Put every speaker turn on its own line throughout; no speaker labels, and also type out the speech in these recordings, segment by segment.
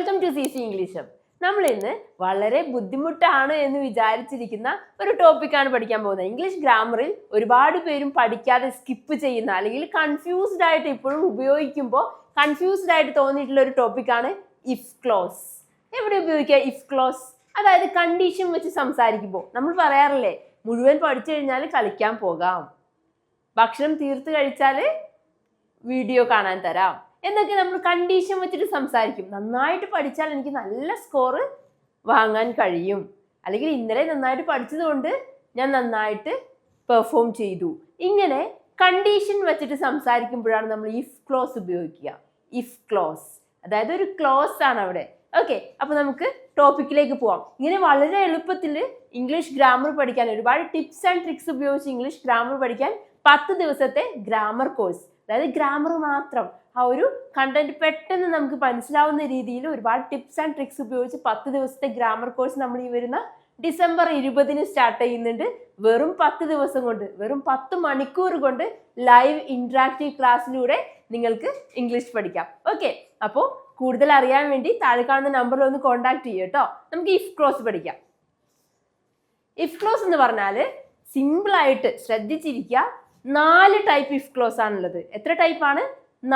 Welcome to C C English നമ്മൾ ഇന്ന് വളരെ ബുദ്ധിമുട്ടാണ് എന്ന് വിചാരിച്ചിരിക്കുന്ന ഒരു ടോപ്പിക്കാണ് പഠിക്കാൻ പോകുന്നത്. ഇംഗ്ലീഷ് ഗ്രാമറിൽ ഒരുപാട് പേരും പഠിക്കാതെ സ്കിപ്പ് ചെയ്യുന്ന അല്ലെങ്കിൽ കൺഫ്യൂസ്ഡ് ആയിട്ട് ഇപ്പോഴും ഉപയോഗിക്കുമ്പോൾ കൺഫ്യൂസ്ഡ് ആയിട്ട് തോന്നിയിട്ടുള്ള ഒരു ടോപ്പിക്കാണ് ഇഫ് ക്ലോസ് എവിടെ ഉപയോഗിക്കുക ഇഫ് ക്ലോസ് അതായത് കണ്ടീഷൻ വെച്ച് സംസാരിക്കുമ്പോൾ. നമ്മൾ പറയാറില്ലേ മുഴുവൻ പഠിച്ചു കഴിഞ്ഞാൽ കളിക്കാൻ പോകാം. ഭക്ഷണം തീർത്ത് കഴിച്ചാൽ വീഡിയോ കാണാൻ തരാം. എന്നൊക്കെ നമ്മൾ കണ്ടീഷൻ വെച്ചിട്ട് സംസാരിക്കും. നന്നായിട്ട് പഠിച്ചാൽ എനിക്ക് നല്ല സ്കോറ് വാങ്ങാൻ കഴിയും. അല്ലെങ്കിൽ ഇന്നലെ നന്നായിട്ട് പഠിച്ചതുകൊണ്ട് ഞാൻ നന്നായിട്ട് പെർഫോം ചെയ്തു. ഇങ്ങനെ കണ്ടീഷൻ വെച്ചിട്ട് സംസാരിക്കുമ്പോഴാണ് നമ്മൾ ഇഫ് ക്ലോസ് ഉപയോഗിക്കുക. ഇഫ് ക്ലോസ് അതായത് ഒരു ക്ലോസ് ആണ് അവിടെ. ഓക്കെ അപ്പൊ നമുക്ക് ടോപ്പിക്കിലേക്ക് പോവാം. ഇങ്ങനെ വളരെ എളുപ്പത്തിൽ ഇംഗ്ലീഷ് ഗ്രാമർ പഠിക്കാൻ ഒരുപാട് ടിപ്സ് ആൻഡ് ട്രിക്സ് ഉപയോഗിച്ച് ഇംഗ്ലീഷ് ഗ്രാമർ പഠിക്കാൻ പത്ത് ദിവസത്തെ ഗ്രാമർ കോഴ്സ് അതായത് ഗ്രാമർ മാത്രം ആ ഒരു കണ്ടന്റ് പെട്ടെന്ന് നമുക്ക് മനസ്സിലാവുന്ന രീതിയിൽ ഒരുപാട് ടിപ്സ് ആൻഡ് ട്രിക്സ് ഉപയോഗിച്ച് പത്ത് ദിവസത്തെ ഗ്രാമർ കോഴ്സ് നമ്മൾ ഈ വരുന്ന ഡിസംബർ ഇരുപതിന് സ്റ്റാർട്ട് ചെയ്യുന്നുണ്ട്. വെറും പത്ത് ദിവസം കൊണ്ട് വെറും പത്ത് മണിക്കൂർ കൊണ്ട് ലൈവ് ഇന്ററാക്റ്റീവ് ക്ലാസ്സിലൂടെ നിങ്ങൾക്ക് ഇംഗ്ലീഷ് പഠിക്കാം. ഓക്കെ അപ്പോൾ കൂടുതൽ അറിയാൻ വേണ്ടി താഴെ കാണുന്ന നമ്പറിൽ ഒന്ന് കോൺടാക്ട് ചെയ്യും കേട്ടോ. നമുക്ക് ഇഫ് ക്ലോസ് പഠിക്കാം. ഇഫ് ക്ലോസ് എന്ന് പറഞ്ഞാൽ സിമ്പിളായിട്ട് ശ്രദ്ധിച്ചിരിക്കുക നാല് ടൈപ്പ് ഇഫ് ക്ലോസ് ആണുള്ളത്. എത്ര ടൈപ്പ് ആണ്?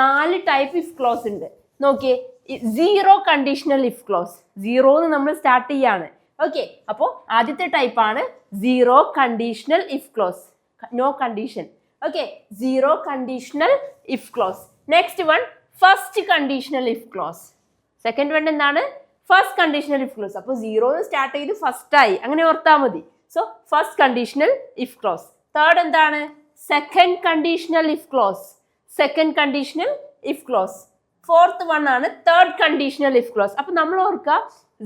നാല് ടൈപ്പ് ഇഫ് ക്ലോസ് ഉണ്ട്. നോക്കിയേ zero conditional if clause zero എന്ന് നമ്മൾ സ്റ്റാർട്ട് ചെയ്യാണ്. ഓക്കെ അപ്പോൾ ആദ്യത്തെ ടൈപ്പ് ആണ് zero conditional if clause no condition okay zero conditional if clause next one first conditional if clause second one എന്താണ്? ഫസ്റ്റ് കണ്ടീഷണൽ ഇഫ് ക്ലോസ് അപ്പോൾ zero എന്ന് start ചെയ്ത് ഫസ്റ്റ് ആയി. അങ്ങനെ ഓർത്താൽ മതി. So first conditional if clause third എന്താണ്? Second conditional if clause second conditional if clause fourth one ആണ് തേർഡ് കണ്ടീഷണൽ ഇഫ് ക്ലോസ് അപ്പൊ നമ്മൾ ഓർക്കുക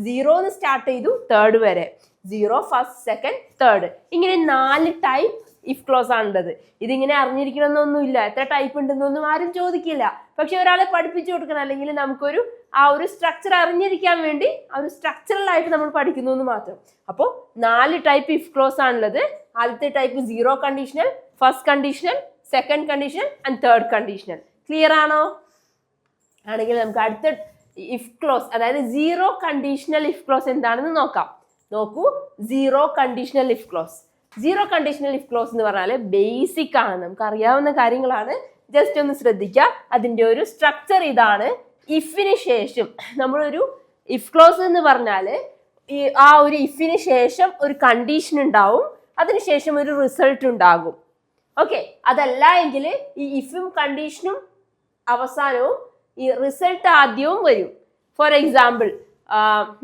സീറോന്ന് സ്റ്റാർട്ട് ചെയ്തു തേർഡ് വരെ. സീറോ ഫസ്റ്റ് സെക്കൻഡ് തേർഡ് ഇങ്ങനെ നാല് ടൈപ്പ് ഇഫ് ക്ലോസ് ആണുള്ളത്. ഇതിങ്ങനെ അറിഞ്ഞിരിക്കണമെന്നൊന്നുമില്ല. എത്ര ടൈപ്പ് ഉണ്ടെന്നൊന്നും ആരും ചോദിക്കില്ല. പക്ഷെ ഒരാളെ പഠിപ്പിച്ചു കൊടുക്കണം. അല്ലെങ്കിൽ നമുക്കൊരു ആ ഒരു സ്ട്രക്ചർ അറിഞ്ഞിരിക്കാൻ വേണ്ടി ആ ഒരു സ്ട്രക്ചറൽ ആയിട്ട് നമ്മൾ പഠിക്കുന്നു എന്ന് മാത്രം. അപ്പോൾ നാല് ടൈപ്പ് ഇഫ് ക്ലോസ് ആണുള്ളത്. ആദ്യത്തെ type zero conditional first conditional second conditional and third conditional clear ആണോ? ആണെങ്കിൽ നമുക്ക് അടുത്ത ഇഫ് ക്ലോസ് അതായത് സീറോ കണ്ടീഷണൽ ഇഫ് ക്ലോസ് എന്താണെന്ന് നോക്കാം. നോക്കൂ zero conditional if clause zero conditional if clause എന്ന് പറഞ്ഞാൽ ബേസിക് ആണ്. നമുക്ക് അറിയാവുന്ന കാര്യങ്ങളാണ്. ജസ്റ്റ് ഒന്ന് ശ്രദ്ധിക്കുക. അതിന്റെ ഒരു സ്ട്രക്ചർ ഇതാണ്. ഇഫിന് ശേഷം നമ്മളൊരു ഇഫ് ക്ലോസ് എന്ന് പറഞ്ഞാൽ ആ ഒരു ഇഫിന് ശേഷം ഒരു കണ്ടീഷൻ ഉണ്ടാവും. അതിനുശേഷം ഒരു റിസൾട്ട് ഉണ്ടാകും. ഓക്കെ അതല്ല എങ്കിൽ ഈ ഇഫും കണ്ടീഷനും അവസാനവും ഈ റിസൾട്ട് ആദ്യവും വരും. ഫോർ എക്സാമ്പിൾ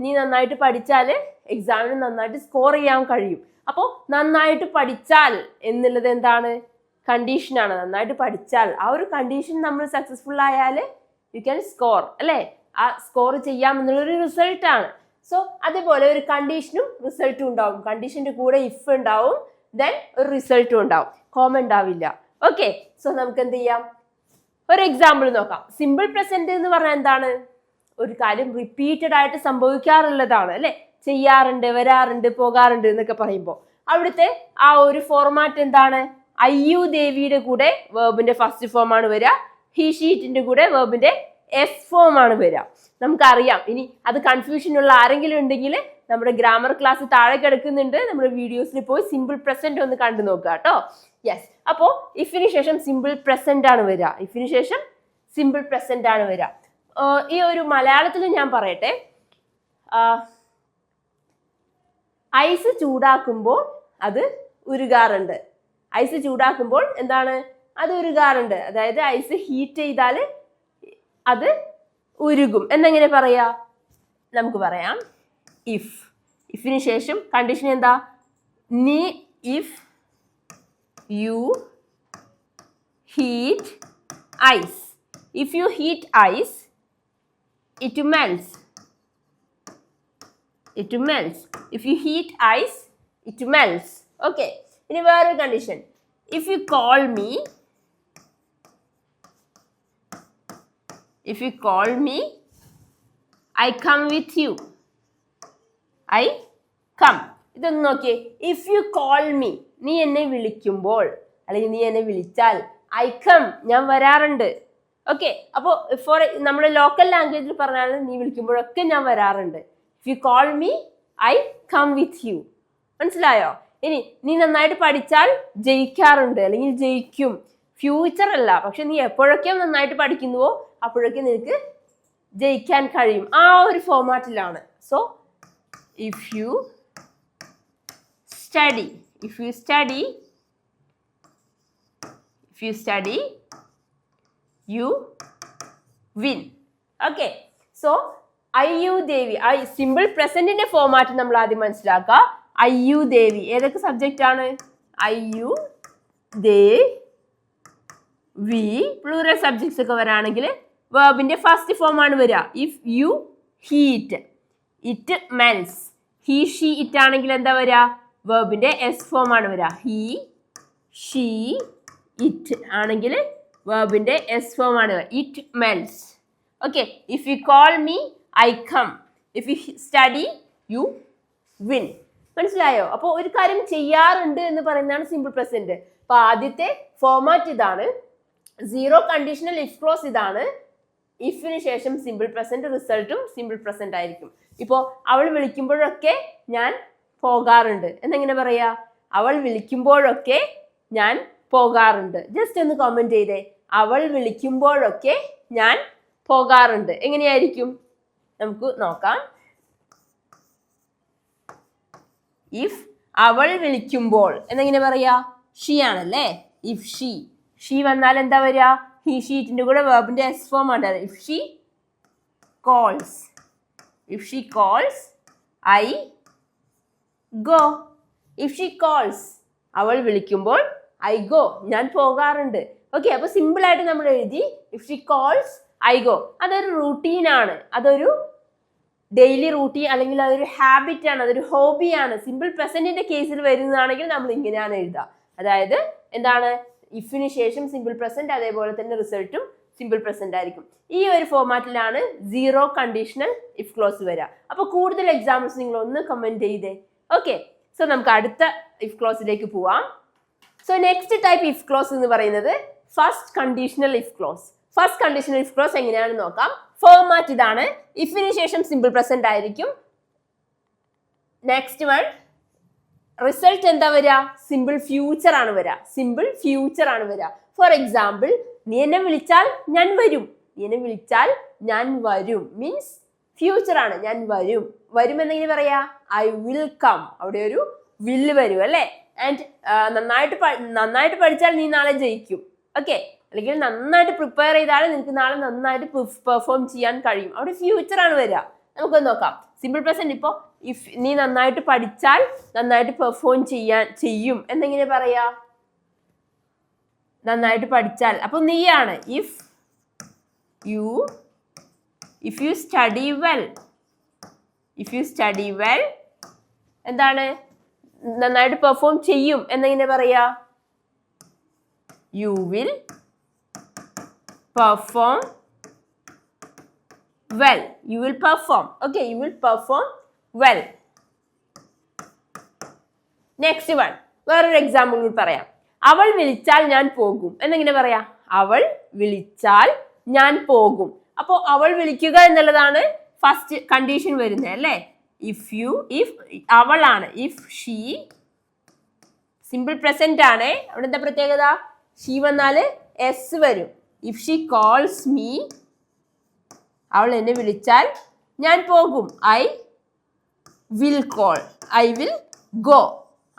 നീ നന്നായിട്ട് പഠിച്ചാൽ എക്സാമിന് നന്നായിട്ട് സ്കോർ ചെയ്യാൻ കഴിയും. അപ്പോൾ നന്നായിട്ട് പഠിച്ചാൽ എന്നുള്ളത് എന്താണ്? കണ്ടീഷനാണ് നന്നായിട്ട് പഠിച്ചാൽ ആ ഒരു കണ്ടീഷൻ നമ്മൾ സക്സസ്ഫുൾ ആയാൽ യു ക്യാൻ സ്കോർ അല്ലേ? ആ സ്കോർ ചെയ്യാം എന്നുള്ളൊരു റിസൾട്ടാണ് സോ അതേപോലെ ഒരു കണ്ടീഷനും റിസൾട്ടും ഉണ്ടാവും. കണ്ടീഷന്റെ കൂടെ ഇഫ് ഉണ്ടാവും. ദെൻ ഒരു റിസൾട്ടും ഉണ്ടാവും. കോമൺ ഉണ്ടാവില്ല. ഓക്കെ സോ നമുക്ക് എന്ത് ചെയ്യാം? ഒരു എക്സാമ്പിൾ നോക്കാം. സിമ്പിൾ പ്രസന്റ് എന്ന് പറഞ്ഞാൽ എന്താണ്? ഒരു കാര്യം റിപ്പീറ്റഡ് ആയിട്ട് സംഭവിക്കാറുള്ളതാണ് അല്ലെ? ചെയ്യാറുണ്ട് വരാറുണ്ട് പോകാറുണ്ട് എന്നൊക്കെ പറയുമ്പോൾ. അവിടുത്തെ ആ ഒരു ഫോർമാറ്റ് എന്താണ്? ഐ യു ദേവിയുടെ കൂടെ വേർബിന്റെ ഫസ്റ്റ് ഫോം ആണ് വരിക. ഹി ഷീറ്റിന്റെ കൂടെ വേർബിന്റെ എസ് ഫോം ആണ് വരിക. നമുക്കറിയാം. ഇനി അത് കൺഫ്യൂഷൻ ഉള്ള ആരെങ്കിലും ഉണ്ടെങ്കിൽ നമ്മുടെ ഗ്രാമർ ക്ലാസ് താഴെ കിടക്കുന്നുണ്ട്. നമ്മുടെ വീഡിയോസിൽ പോയി സിമ്പിൾ പ്രസന്റ് ഒന്ന് കണ്ടു നോക്കുക കേട്ടോ. യെസ് അപ്പോ ഇഫിന് ശേഷം സിമ്പിൾ പ്രസന്റ് ആണ് വരിക. ഇഫിന് ശേഷം സിമ്പിൾ പ്രസന്റ് ആണ് വരിക. ഈ ഒരു മലയാളത്തിൽ ഞാൻ പറയട്ടെ. ഐസ് ചൂടാക്കുമ്പോൾ അത് ഉരുകാറുണ്ട്. ഐസ് ചൂടാക്കുമ്പോൾ എന്താണ്? അത് ഉരുകാറുണ്ട്. അതായത് ഐസ് ഹീറ്റ് ചെയ്താൽ അത് ഉരുകും. എന്നെങ്ങനെ പറയാ? നമുക്ക് പറയാം. ഇഫ് ഇഫിന് ശേഷം കണ്ടീഷൻ എന്താ? നീ if you heat ice if you heat ice it melts it melts if you heat ice it melts okay ഇനി വേറൊരു condition if you call me if you call me I come with you I come. ഇതൊന്ന് നോക്കിയേ. If you call me നീ എന്നെ വിളിക്കുമ്പോൾ അല്ലെങ്കിൽ നീ എന്നെ വിളിച്ചാൽ ഐ കം ഞാൻ വരാറുണ്ട്. ഓക്കെ അപ്പോൾ ഫോർ നമ്മുടെ ലോക്കൽ ലാംഗ്വേജിൽ പറഞ്ഞാൽ നീ വിളിക്കുമ്പോഴൊക്കെ ഞാൻ വരാറുണ്ട്. If you call me I come with you മനസ്സിലായോ? ഇനി നീ നന്നായിട്ട് പഠിച്ചാൽ ജയിക്കാറുണ്ട് അല്ലെങ്കിൽ ജയിക്കും. ഫ്യൂച്ചർ അല്ല പക്ഷെ നീ എപ്പോഴൊക്കെ നന്നായിട്ട് പഠിക്കുന്നുവോ അപ്പോഴൊക്കെ നിനക്ക് ജയിക്കാൻ കഴിയും. ആ ഒരു ഫോമാറ്റിലാണ് so if you study. If you study if you study you win. Okay so I you they we I simple പ്രസന്റിന്റെ format നമ്മൾ ആദ്യം മനസ്സിലാക്കുക. ഐ യു ദേവി ഏതൊക്കെ സബ്ജക്റ്റ് ആണ്? I you they we plural subjects ഒക്കെ വരാണെങ്കിൽ വേബിന്റെ first ഫോമാണ് വരിക. If you heat it melts he she it ആണെങ്കിൽ എന്താ വരിക വേർബിന്റെ എസ് ഫോം ആണ് വരിക ഹീ ഷീ ഇറ്റ് ആണെങ്കിൽ വേർബിന്റെ എസ് ഫോം ആണ് it melts okay if you call me I come if you study you win മനസ്സിലായോ? അപ്പോൾ ഒരു കാര്യം ചെയ്യാറുണ്ട് എന്ന് പറയുന്നതാണ് സിമ്പിൾ പ്രസന്റ് അപ്പോൾ ആദ്യത്തെ ഫോമാറ്റ് ഇതാണ്. സീറോ കണ്ടീഷണൽ ഇഫ് ക്ലോസ് ഇതാണ്. ഇഫിന് ശേഷം സിമ്പിൾ പ്രസന്റ് റിസൾട്ടും സിമ്പിൾ പ്രസന്റ് ആയിരിക്കും. ഇപ്പോൾ അവൾ വിളിക്കുമ്പോഴൊക്കെ ഞാൻ പോകാറുണ്ട്. എന്നെങ്ങനെ പറയാ? അവൾ വിളിക്കുമ്പോഴൊക്കെ ഞാൻ പോകാറുണ്ട്. ജസ്റ്റ് ഒന്ന് കമന്റ് ചെയ്തേ. അവൾ വിളിക്കുമ്പോഴൊക്കെ ഞാൻ പോകാറുണ്ട്. എങ്ങനെയായിരിക്കും? നമുക്ക് നോക്കാം. ഇഫ് അവൾ വിളിക്കുമ്പോൾ എന്നെങ്ങനെ പറയാ? ഷീ ആണല്ലേ? ഇഫ് ഷീ ഷീ വന്നാൽ എന്താ വരിക? ഹി ഷീറ്റിന്റെ കൂടെ വേബിന്റെ എസ് ഫോം ആണ് if she calls if she calls, I go. If she calls, അവൾ വിളിക്കുമ്പോൾ ഐ ഗോ ഞാൻ പോകാറുണ്ട്. ഓക്കെ അപ്പൊ സിമ്പിൾ ആയിട്ട് നമ്മൾ എഴുതി if she calls I go അതൊരു റൂട്ടീനാണ് അതൊരു ഡെയിലി റൂട്ടീൻ അല്ലെങ്കിൽ അതൊരു ഹാബിറ്റ് ആണ്. അതൊരു ഹോബിയാണ് സിമ്പിൾ പ്രസന്റിന്റെ കേസിൽ വരുന്നതാണെങ്കിൽ നമ്മൾ ഇങ്ങനെയാണ് എഴുതുക. അതായത് എന്താണ്? ഇഫിന് ശേഷം സിമ്പിൾ പ്രസന്റ് അതേപോലെ തന്നെ റിസൾട്ടും സിമ്പിൾ പ്രസന്റ് ആയിരിക്കും. ഈ ഒരു ഫോർമാറ്റിലാണ് സീറോ കണ്ടീഷണൽ ഇഫ് ക്ലോസ് വരിക. അപ്പോൾ കൂടുതൽ എക്സാമ്പിൾസ് നിങ്ങൾ ഒന്ന് കമന്റ് ചെയ്തേ. ഓക്കെ സോ നമുക്ക് അടുത്ത ഇഫ് ക്ലോസിലേക്ക് പോവാം. So next type if clause എന്ന് പറയുന്നത് first conditional if clause first conditional if clause എങ്ങനെയാണെന്ന് നോക്കാം. ഫോർമാറ്റ് ഇതാണ്. ഇഫിന് ശേഷം സിമ്പിൾ പ്രസന്റ് ആയിരിക്കും. നെക്സ്റ്റ് വൺ റിസൾട്ട് എന്താ വരിക? സിമ്പിൾ ഫ്യൂച്ചർ ആണ് വരിക. സിമ്പിൾ ഫ്യൂച്ചർ ആണ് വരിക. ഫോർ എക്സാമ്പിൾ നീ എന്നെ വിളിച്ചാൽ ഞാൻ വരും. നീ എന്നെ വിളിച്ചാൽ ഞാൻ വരും. മീൻസ് ഫ്യൂച്ചർ ആണ്. ഞാൻ വരും. വരും എന്നെങ്ങനെ പറയാ? ഐ വിൽ കം അവിടെ ഒരു വില്ല് വരും അല്ലേ? ആൻഡ് നന്നായിട്ട് നന്നായിട്ട് പഠിച്ചാൽ നീ നാളെ ജയിക്കും. ഓക്കെ അല്ലെങ്കിൽ നന്നായിട്ട് പ്രിപ്പയർ ചെയ്താൽ നിനക്ക് നാളെ നന്നായിട്ട് പെർഫോം ചെയ്യാൻ കഴിയും. അവിടെ ഫ്യൂച്ചർ ആണ് വരിക. നമുക്ക് നോക്കാം. സിമ്പിൾ പ്രസന്റ് ഇപ്പോ ഇഫ് നീ നന്നായിട്ട് പഠിച്ചാൽ നന്നായിട്ട് പെർഫോം ചെയ്യാൻ ചെയ്യും. എന്നെങ്ങനെ പറയാ? നന്നായിട്ട് പഠിച്ചാൽ. അപ്പോൾ നീയാണ്. If you if you study well if you study well എന്താണ്? നന്നായിട്ട് പെർഫോം ചെയ്യും എന്നെങ്ങനെ പറയാ? You will perform well you will perform okay you will perform well next one വേറൊരു എക്സാമ്പിൾ കൂടി പറയാം. അവൾ വിളിച്ചാൽ ഞാൻ പോകും. എന്നെങ്ങനെ പറയാ? അവൾ വിളിച്ചാൽ ഞാൻ പോകും. അപ്പോൾ അവൾ വിളിക്കുക എന്നുള്ളതാണ് ഫസ്റ്റ് കണ്ടീഷൻ വരുന്നത് അല്ലേ? ഇഫ് യു ഇഫ് അവളാണ്. ഇഫ് ഷീ സിമ്പിൾ പ്രസന്റ് ആണ്. അവിടെ എന്താ പ്രത്യേകത? ഷീ വന്നാൽ എസ് വരും. ഇഫ് ഷീ കോൾസ് മീ അവൾ എന്നെ വിളിച്ചാൽ ഞാൻ പോകും. I will call I will go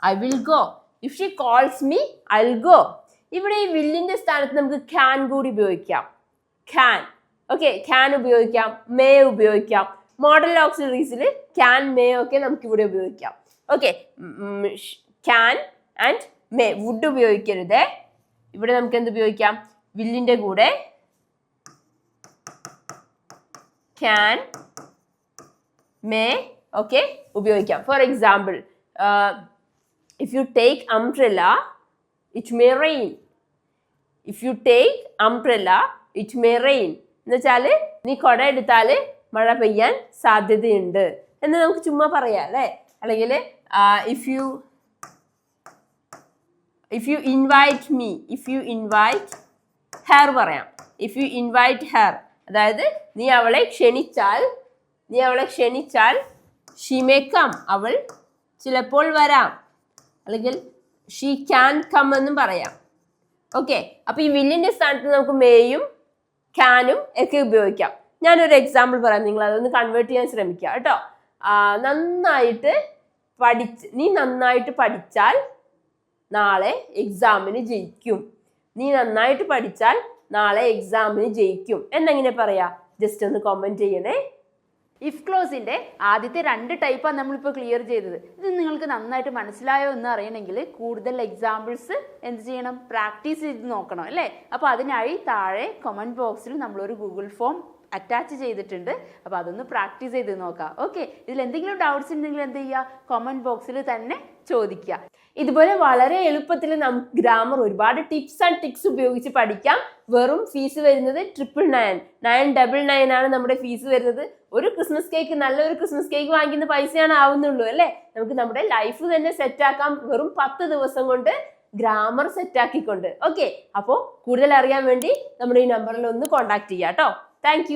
I will go if she calls me I will go ഇവിടെ ഈ വില്ലിന്റെ സ്ഥാനത്ത് നമുക്ക് ക്യാൻ കൂടി ഉപയോഗിക്കാം. ക്യാൻ ഓക്കെ ക്യാൻ ഉപയോഗിക്കാം. മേ ഉപയോഗിക്കാം. മോഡൽ ഓക്സിലറീസിൽ ക്യാൻ മേ ഒക്കെ നമുക്ക് ഇവിടെ ഉപയോഗിക്കാം. Okay can and may would ഉപയോഗിക്കരുത്. ഇവിടെ നമുക്ക് എന്ത് ഉപയോഗിക്കാം? വില്ലിന്റെ കൂടെ ക്യാൻ മേ ഓക്കെ ഉപയോഗിക്കാം. For example if you take umbrella, it may rain. If you take umbrella, it may rain. എന്ന് വെച്ചാൽ നീ കുട എടുത്താൽ മഴ പെയ്യാൻ സാധ്യതയുണ്ട്. എന്ന് നമുക്ക് ചുമ്മാ പറയാം അല്ലേ? അല്ലെങ്കിൽ if you if you invite me if you invite her പറയാം. ഇഫ് യു ഇൻവൈറ്റ് ഹെയർ അതായത് നീ അവളെ ക്ഷണിച്ചാൽ നീ അവളെ ക്ഷണിച്ചാൽ ഷിമേക്കാം അവൾ ചിലപ്പോൾ വരാം. അല്ലെങ്കിൽ ഷീ ക്യാൻ കം എന്നും പറയാം. ഓക്കെ അപ്പൊ ഈ വില്ലിന്റെ സ്ഥാനത്ത് നമുക്ക് മേയും ക്യാനും ഒക്കെ ഉപയോഗിക്കാം. ഞാനൊരു എക്സാമ്പിൾ പറയാം നിങ്ങൾ അതൊന്ന് കൺവേർട്ട് ചെയ്യാൻ ശ്രമിക്കുക കേട്ടോ. നന്നായിട്ട് പഠിച്ച് നീ നന്നായിട്ട് പഠിച്ചാൽ നാളെ എക്സാമിന് ജയിക്കും. നീ നന്നായിട്ട് പഠിച്ചാൽ നാളെ എക്സാമിന് ജയിക്കും. എന്നെങ്ങനെ പറയാ? ജസ്റ്റ് ഒന്ന് കമന്റ് ചെയ്യണേ.
ഇഫ് ക്ലോസിന്റെ ആദ്യത്തെ രണ്ട് ടൈപ്പാണ് നമ്മളിപ്പോൾ ക്ലിയർ ചെയ്തത്. ഇത് നിങ്ങൾക്ക് നന്നായിട്ട് മനസ്സിലായോ എന്ന് അറിയണമെങ്കിൽ കൂടുതൽ എക്സാമ്പിൾസ് എന്ത് ചെയ്യണം? പ്രാക്ടീസ് ചെയ്ത് നോക്കണം അല്ലേ? അപ്പോൾ അതിനായി താഴെ കമന്റ് ബോക്സിൽ നമ്മളൊരു ഗൂഗിൾ ഫോം അറ്റാച്ച് ചെയ്തിട്ടുണ്ട്. അപ്പോൾ അതൊന്ന് പ്രാക്ടീസ് ചെയ്ത് നോക്കാം. ഓക്കെ ഇതിൽ എന്തെങ്കിലും ഡൗട്ട്സ് ഉണ്ടെങ്കിൽ എന്ത് ചെയ്യുക? കമന്റ് ബോക്സിൽ തന്നെ ചോദിക്കുക.
ഇതുപോലെ വളരെ എളുപ്പത്തിൽ നമുക്ക് ഗ്രാമർ ഒരുപാട് ടിപ്സ് ആൻഡ് ടിക്സ് ഉപയോഗിച്ച് പഠിക്കാം. വെറും ഫീസ് വരുന്നത് triple nine nine double nine ആണ് നമ്മുടെ ഫീസ് വരുന്നത്. ഒരു ക്രിസ്മസ് കേക്ക് നല്ലൊരു ക്രിസ്മസ് കേക്ക് വാങ്ങിക്കുന്ന പൈസയാണ് ആവുന്നുള്ളൂ അല്ലേ? നമുക്ക് നമ്മുടെ ലൈഫ് തന്നെ സെറ്റ് ആക്കാം. വെറും പത്ത് ദിവസം കൊണ്ട് ഗ്രാമർ സെറ്റ് ആക്കിക്കൊണ്ട്. ഓക്കെ അപ്പോൾ കൂടുതൽ അറിയാൻ വേണ്ടി നമ്മുടെ ഈ നമ്പറിൽ ഒന്ന് കോൺടാക്ട് ചെയ്യാം കേട്ടോ താങ്ക്